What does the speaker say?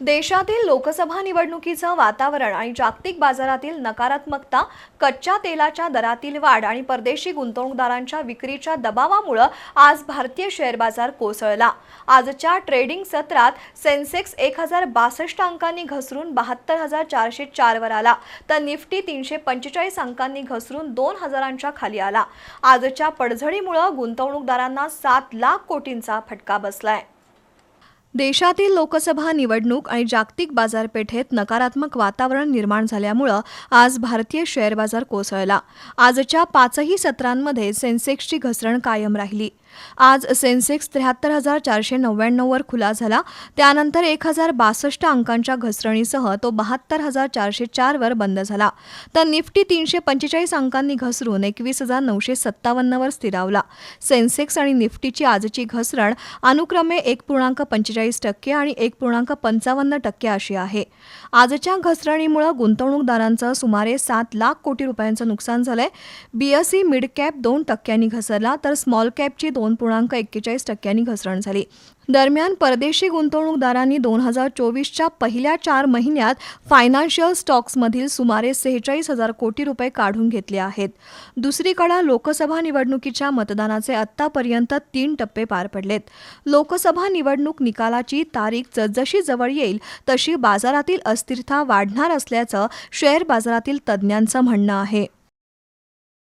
देशातील लोकसभा निवडणुकीचं वातावरण आणि जागतिक बाजारातील नकारात्मकता कच्च्या तेलाच्या दरातील वाढ आणि परदेशी गुंतवणूकदारांच्या विक्रीच्या दबावामुळं आज भारतीय शेअर बाजार कोसळला. आजच्या ट्रेडिंग सत्रात सेन्सेक्स एक हजार बासष्ट अंकांनी घसरून बहात्तर हजार चारशे चारवर आला तर निफ्टी तीनशे पंचेचाळीस अंकांनी घसरून दोन हजारांच्या खाली आला. आजच्या पडझडीमुळं गुंतवणूकदारांना सात लाख कोटींचा फटका बसलाय. देशातील लोकसभा निवडणूक आणि जागतिक बाजारपेठेत नकारात्मक वातावरण निर्माण झाल्यामुळं आज भारतीय शेअर बाजार कोसळला. आजच्या पाचही सत्रांमध्ये सेन्सेक्सची घसरण कायम राहिली. आज सेन्सेक्स त्र्याहत्तर हजार चारशे नव्याण्णववर खुला झाला. त्यानंतर एक हजार बासष्ट अंकांच्या घसरणीसह तो बहात्तर हजार चारशे चारवर बंद झाला. तर निफ्टी तीनशे पंचेचाळीस अंकांनी घसरून एकवीस हजार नऊशे सत्तावन्नवर स्थिरावला. सेन्सेक्स आणि निफ्टीची आजची घसरण अनुक्रमे एक पूर्णांक पंचेचाळीस टक्के आणि एक पूर्णांक पंचावन्न टक्के अशी आहे. आजच्या घसरणीमुळे गुंतवणूकदारांचं सुमारे सात लाख कोटी रुपयांचं नुकसान झालंय. बीएसई मिड कॅप दोन टक्क्यांनी घसरला तर स्मॉल कॅपची दोन पूर्णांक एक्केचाळीस टक्क्यांनी घसरण झाली. दरम्यान परदेशी गुंतवणूकदारांनी दोन हजार चोवीसच्या पहिल्या चार महिन्यात फायनान्शियल स्टॉक्समधील सुमारे सेहेचाळीस हजार कोटी रुपये काढून घेतले आहेत. दुसरीकडे लोकसभा निवडणुकीच्या मतदानाचे आत्तापर्यंत तीन टप्पे पार पडलेत. लोकसभा निवडणूक निकालाची तारीख जसजशी जवळ येईल तशी बाजारातील अस्थिरता वाढणार असल्याचं शेअर बाजारातील तज्ज्ञांचं म्हणणं आहे.